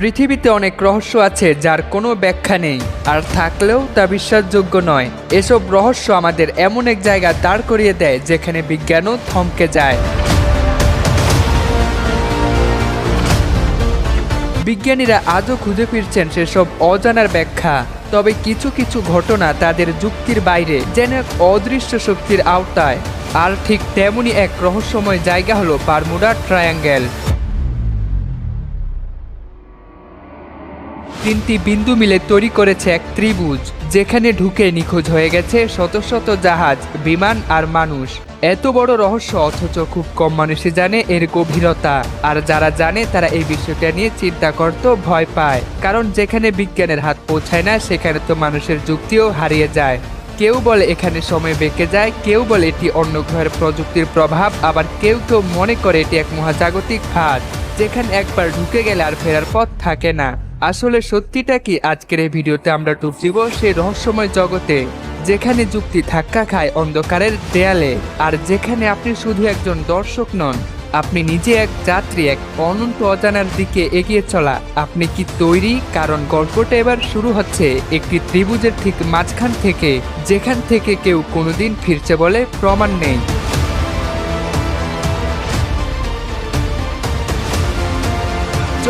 পৃথিবীতে অনেক রহস্য আছে যার কোনো ব্যাখ্যা নেই। আর থাকলেও তা বিশ্বাসযোগ্য নয়। এসব রহস্য আমাদের এমন এক জায়গা দাঁড় করিয়ে দেয় যেখানে বিজ্ঞানও থমকে যায়। বিজ্ঞানীরা আজও খুঁজে ফিরছেন সেসব অজানার ব্যাখ্যা। তবে কিছু কিছু ঘটনা তাদের যুক্তির বাইরে, যেন এক অদৃশ্য শক্তির আওতায়। আর ঠিক তেমনই এক রহস্যময় জায়গা হলো বারমুডা ট্রায়াঙ্গেল। তিনটি বিন্দু মিলে তৈরি করেছে এক ত্রিভুজ, যেখানে ঢুকে নিখোঁজ হয়ে গেছে শত শত জাহাজ, বিমান আর মানুষ। এত বড় রহস্য অথচ খুব কম মানুষই জানে এর গভীরতা। আর যারা জানে, তারা এই বিষয়টা নিয়ে চিন্তা করতে, ভয় পায়। কারণ যেখানে বিজ্ঞানের হাত পৌঁছায় না, সেখানে তো মানুষের যুক্তিও হারিয়ে যায়। কেউ বলে এখানে সময় বেঁকে যায়, কেউ বলে এটি অন্য গ্রহের প্রযুক্তির প্রভাব, আবার কেউ কেউ মনে করে এটি এক মহাজাগতিক ফাঁদ, যেখানে একবার ঢুকে গেলে আর ফেরার পথ থাকে না। আসলে সত্যিটা কি? আজকের এই ভিডিওতে আমরা ডুব দিব সেই রহস্যময় জগতে, যেখানে যুক্তি ধাক্কা খায় অন্ধকারের দেয়ালে, আর যেখানে আপনি শুধু একজন দর্শক নন, আপনি নিজে এক যাত্রী, এক অনন্ত অজানার দিকে এগিয়ে চলা। আপনি কি তৈরি? কারণ গল্পটা এবার শুরু হচ্ছে একটি ত্রিভুজের ঠিক মাঝখান থেকে, যেখান থেকে কেউ কোনোদিন ফিরছে বলে প্রমাণ নেই।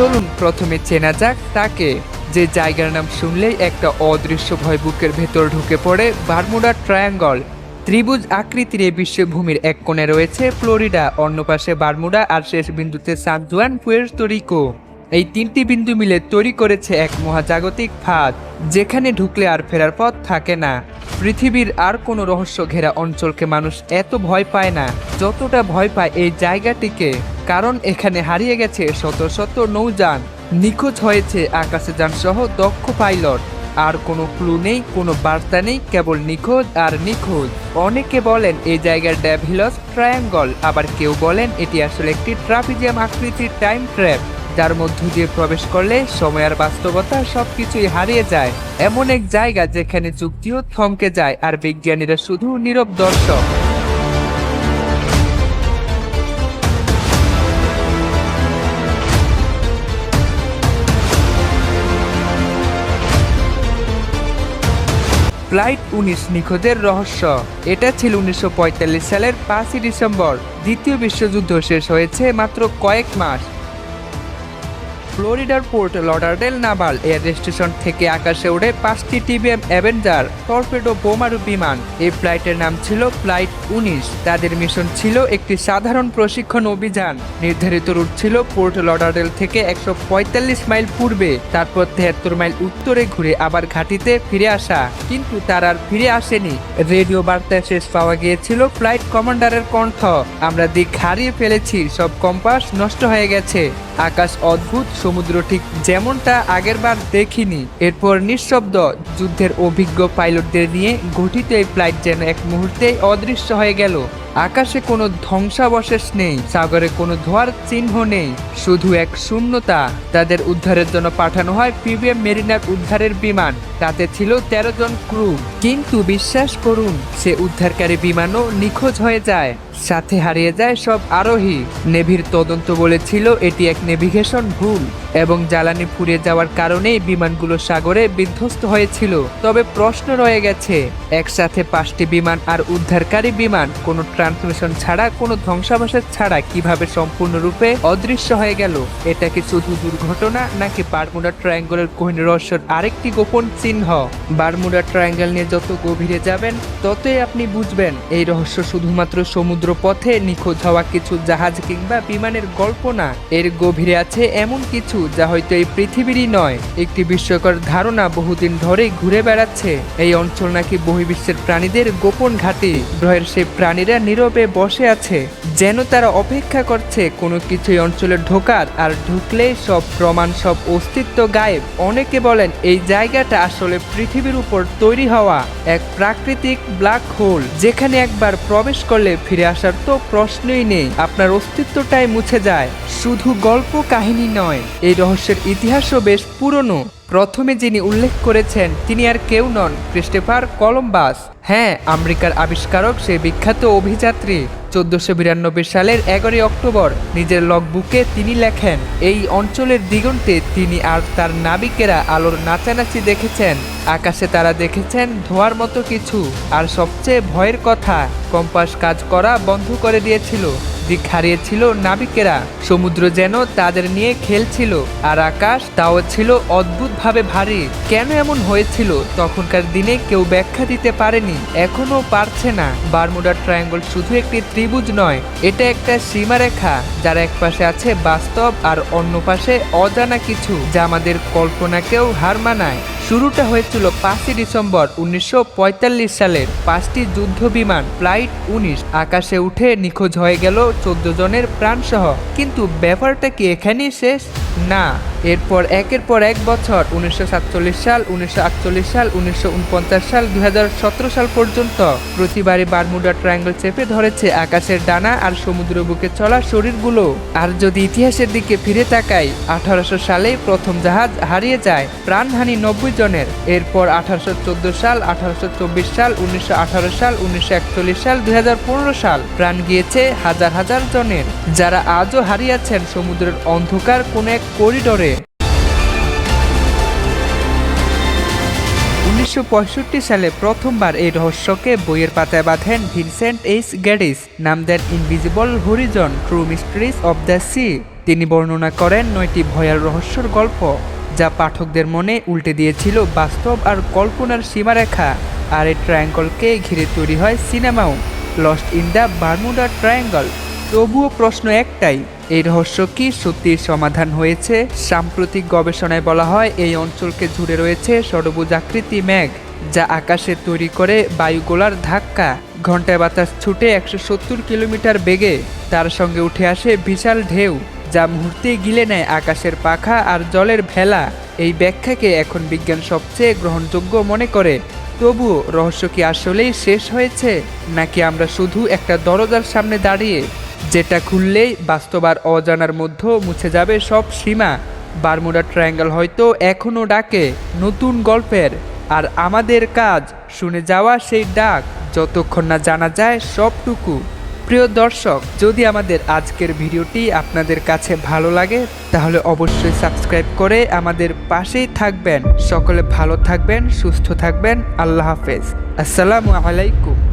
চলুন, প্রথমে চেনা যাক তাকে। যে জায়গার নাম শুনলেই একটা অদৃশ্য ভয় বুকের ভেতর ঢুকে পড়ে বারমুডা ট্রায়াঙ্গল। ত্রিভুজ আকৃতির এই বিশ্বভূমির এক কোণে রয়েছে ফ্লোরিডা, অন্য পাশে বারমুডা আর শেষ বিন্দুতে সান জুয়ান পুয়ের্তো রিকো। এই তিনটি বিন্দু মিলে তৈরি করেছে এক মহাজাগতিক ফাঁদ, যেখানে ঢুকলে আর ফেরার পথ থাকে না। পৃথিবীর আর কোনো রহস্য ঘেরা অঞ্চলকে মানুষ এত ভয় পায় না, যতটা ভয় পায় এই জায়গাটিকে। কারণ এখানে হারিয়ে গেছে শত শত নৌযান, নিখোঁজ হয়েছে আকাশে যান সহ দক্ষ পাইলট। আর কোনো ক্লু নেই, কোনো বার্তা নেই, কেবল নিখোঁজ আর নিখোঁজ। অনেকে বলেন এই জায়গার ড্যাভিলস ট্রায়াঙ্গল, আবার কেউ বলেন এটি আসলে একটি ট্রাফিজিয়াম আকৃতির টাইম ট্র্যাপ। যার মধ্য দিয়ে প্রবেশ করলে সময় আর বাস্তবতা সবকিছুই হারিয়ে যায়। এমন এক জায়গা যেখানে যুক্তিও থমকে যায় আর বিজ্ঞানীরা শুধু নীরব দর্শক। ফ্লাইট উনিশ নিখোঁজের রহস্য। এটা ছিল উনিশশো পঁয়তাল্লিশ সালের পাঁচই ডিসেম্বর। দ্বিতীয় বিশ্বযুদ্ধ শেষ হয়েছে মাত্র কয়েক মাস। ফ্লোরিডার Port Lauderdale naval air station থেকে আকাশে উড়ে পাঁচটি টিবিএম অ্যাভেঞ্জার, টর্পেডো বোমারু বিমান। এই ফ্লাইটের নাম ছিল ফ্লাইট উনিশ। তাদের মিশন ছিল একটি সাধারণ প্রশিক্ষণ অভিযান। নির্ধারিত রুট ছিল পোর্ট লডারডেল থেকে একশো পঁয়তাল্লিশ মাইল পূর্বে। তারপর তেহাত্তর মাইল উত্তরে ঘুরে আবার ঘাটিতে ফিরে আসা। কিন্তু তার আর ফিরে আসেনি। রেডিও বার্তায় শেষ পাওয়া গিয়েছিল ফ্লাইট কমান্ডারের কণ্ঠ। আমরা দিক হারিয়ে ফেলেছি, সব কম্পাস নষ্ট হয়ে গেছে। আকাশ অদ্ভুত সমুদ্র ঠিক যেমনটা আগেরবার দেখিনি। এরপর নিঃশব্দ যুদ্ধের অভিজ্ঞ পাইলটদের নিয়ে গঠিত এই ফ্লাইট যেন এক মুহূর্তেই অদৃশ্য হয়ে গেল। আকাশে কোনো ধ্বংসাবশেষ নেই, সাগরে কোনো ধোয়ার চিহ্ন নেই, শুধু এক শূন্যতা। তাদের উদ্ধারের জন্য পাঠানো হয় পিবিএম মেরিনার উদ্ধারের বিমান। তাতে ছিল তেরো জন ক্রু। কিন্তু বিশ্বাস করুন, সে উদ্ধারকারী বিমানও নিখোঁজ হয়ে যায়। সাথে হারিয়ে যায় সব আরোহী। নেভির তদন্ত বলেছিল এটি এক নেভিগেশন ভুল। এবং জ্বালানি ফুরিয়ে যাওয়ার কারণেই বিমানগুলো সাগরে বিধ্বস্ত হয়েছিল। তবে প্রশ্ন রয়ে গেছে, একসাথে পাঁচটি বিমান আর উদ্ধারকারী বিমান, কোনো ট্রান্সমিশন ছাড়া, কোনো ধ্বংসাবশেষ ছাড়া কীভাবে সম্পূর্ণরূপে অদৃশ্য হয়ে গেল? এটা কি শুধু দুর্ঘটনা, নাকি বারমুডা ট্রায়াঙ্গলের কোহিনী রহস্যের আরেকটি গোপন চিহ্ন? বারমুডা ট্রায়াঙ্গেল নিয়ে যত গভীরে যাবেন, ততই আপনি বুঝবেন, এই রহস্য শুধুমাত্র সমুদ্র পথে নিখোঁজ হওয়া কিছু জাহাজ কিংবা বিমানের গল্প না। এর গভীরে আছে এমন কিছু যা হয়তো এই পৃথিবীরই নয়, একটি বিস্ময়কর ধারণা বহুদিন ধরেই ঘুরে বেড়াচ্ছে। এই অঞ্চল নাকি বহির্বিশ্বের প্রাণীদের গোপন ঘাঁটি। গ্রহের সেই প্রাণীরা নীরবে বসে আছে, যেন তারা অপেক্ষা করছে কোনো কিছু অঞ্চলে ঢোকার, আর ঢুকলেই সব প্রমাণ, সব অস্তিত্ব গায়েব। অনেকে বলেন এই জায়গাটা আসলে পৃথিবীর উপর তৈরি হওয়া এক প্রাকৃতিক ব্ল্যাক হোল, যেখানে একবার প্রবেশ করলে ফিরে আসার তো প্রশ্নই নেই। আপনার অস্তিত্বটাই মুছে যায়। শুধু গল্প কাহিনী নয় এই রহস্যের ইতিহাসও বেশ পুরনো। প্রথমে যিনি উল্লেখ করেছেন, তিনি আর কেউ নন, ক্রিস্টোফার কলম্বাস। হ্যাঁ আমেরিকার আবিষ্কারক সে বিখ্যাত অভিযাত্রী। চোদ্দশো বিরানব্বই সালের এগারোই অক্টোবর নিজের লগবুকে তিনি লেখেন, এই অঞ্চলের দিগন্তে তিনি আর তার নাবিকেরা আলোর নাচানাচি দেখেছেন। আকাশে তারা দেখেছেন ধোয়ার মতো কিছু। আর সবচেয়ে ভয়ের কথা, কম্পাস কাজ করা বন্ধ করে দিয়েছিল। দিক হারিয়েছিল নাবিকেরা। সমুদ্র যেন তাদের নিয়ে খেলছিল। আর আকাশ তাও ছিল অদ্ভুতভাবে ভারী কেন এমন হয়েছিল? তখনকার দিনে কেউ ব্যাখ্যা দিতে পারেনি এখনও পারছে না। বারমুডা ট্রায়াঙ্গল শুধু একটি ত্রিভুজ নয়, এটা একটা সীমারেখা, যার এক পাশে আছে বাস্তব আর অন্য পাশে অজানা কিছু, যা আমাদের কল্পনাকেও হার মানায়। শুরুটা হয়েছিল পাঁচই ডিসেম্বর উনিশশো পঁয়তাল্লিশ সালের পাঁচটি যুদ্ধ বিমান ফ্লাইট উনিশ। আকাশে উঠে নিখোঁজ হয়ে গেল চোদ্দ জনের প্রাণসহ। কিন্তু ব্যাপারটা কি এখানেই শেষ? না। এরপর একের পর এক বছর, উনিশশো সাতচল্লিশ সাল, উনিশশো আটচল্লিশ সাল, উনিশশো উনপঞ্চাশ সাল, দুই হাজার সতেরো সাল পর্যন্ত। প্রতিবারই বারমুডা ট্রায়াঙ্গল চেপে ধরেছে আকাশের ডানা আর সমুদ্র বুকে চলা শরীরগুলো। আর যদি ইতিহাসের দিকে ফিরে তাকাই, আঠারোশো সালে প্রথম জাহাজ হারিয়ে যায় প্রাণহানি নব্বই জনের। এরপর আঠারোশো চোদ্দ সাল, আঠারোশো চব্বিশ সাল, উনিশশো আঠারো সাল, উনিশশো একচল্লিশ সাল, দুই হাজার পনেরো সাল প্রাণ গিয়েছে হাজার হাজার জনের। যারা আজও হারিয়েছেন সমুদ্রের অন্ধকার কোন এক করিডোরে। উনিশশো সালে প্রথমবার এই রহস্যকে বইয়ের পাতায় বাঁধেন ভিনসেন্ট এইচ গ্যাডিস নাম দেন invisible horizon, true mysteries of the sea. তিনি বর্ণনা করেন নয়টি ভয়াল রহস্যর গল্প, যা পাঠকদের মনে উল্টে দিয়েছিল বাস্তব আর কল্পনার সীমারেখা, আর এই ট্রায়াঙ্গলকে ঘিরে তৈরি হয় সিনেমাও lost in the Bermuda triangle তবুও প্রশ্ন একটাই, এই রহস্য কি সত্যির সমাধান হয়েছে? সাম্প্রতিক গবেষণায় বলা হয় এই অঞ্চলকে জুড়ে রয়েছে ষড়ভুজ আকৃতি মেঘ, যা আকাশে তৈরি করে বায়ুগোলার ধাক্কা। ঘন্টায় বাতাস ছুটে একশো সত্তর কিলোমিটার বেগে, তার সঙ্গে উঠে আসে বিশাল ঢেউ, যা মুহূর্তে গিলে নেয় আকাশের পাখা আর জলের ভেলা। এই ব্যাখ্যাকে এখন বিজ্ঞান সবচেয়ে গ্রহণযোগ্য মনে করে। তবুও রহস্য কি আসলেই শেষ হয়েছে, নাকি আমরা শুধু একটা দরজার সামনে দাঁড়িয়ে যেটা খুললেই বাস্তব আর অজানার মধ্যে মুছে যাবে সব সীমা। বারমুডা ট্রায়াঙ্গেল হয়তো এখনও ডাকে নতুন গল্পের। আর আমাদের কাজ শুনে যাওয়া সেই ডাক, যতক্ষণ না জানা যায় সবটুকু। প্রিয় দর্শক, যদি আমাদের আজকের ভিডিওটি আপনাদের কাছে ভালো লাগে, তাহলে অবশ্যই সাবস্ক্রাইব করে আমাদের পাশেই থাকবেন। সকলে ভালো থাকবেন, সুস্থ থাকবেন। আল্লাহ হাফেজ। আসসালামু আলাইকুম।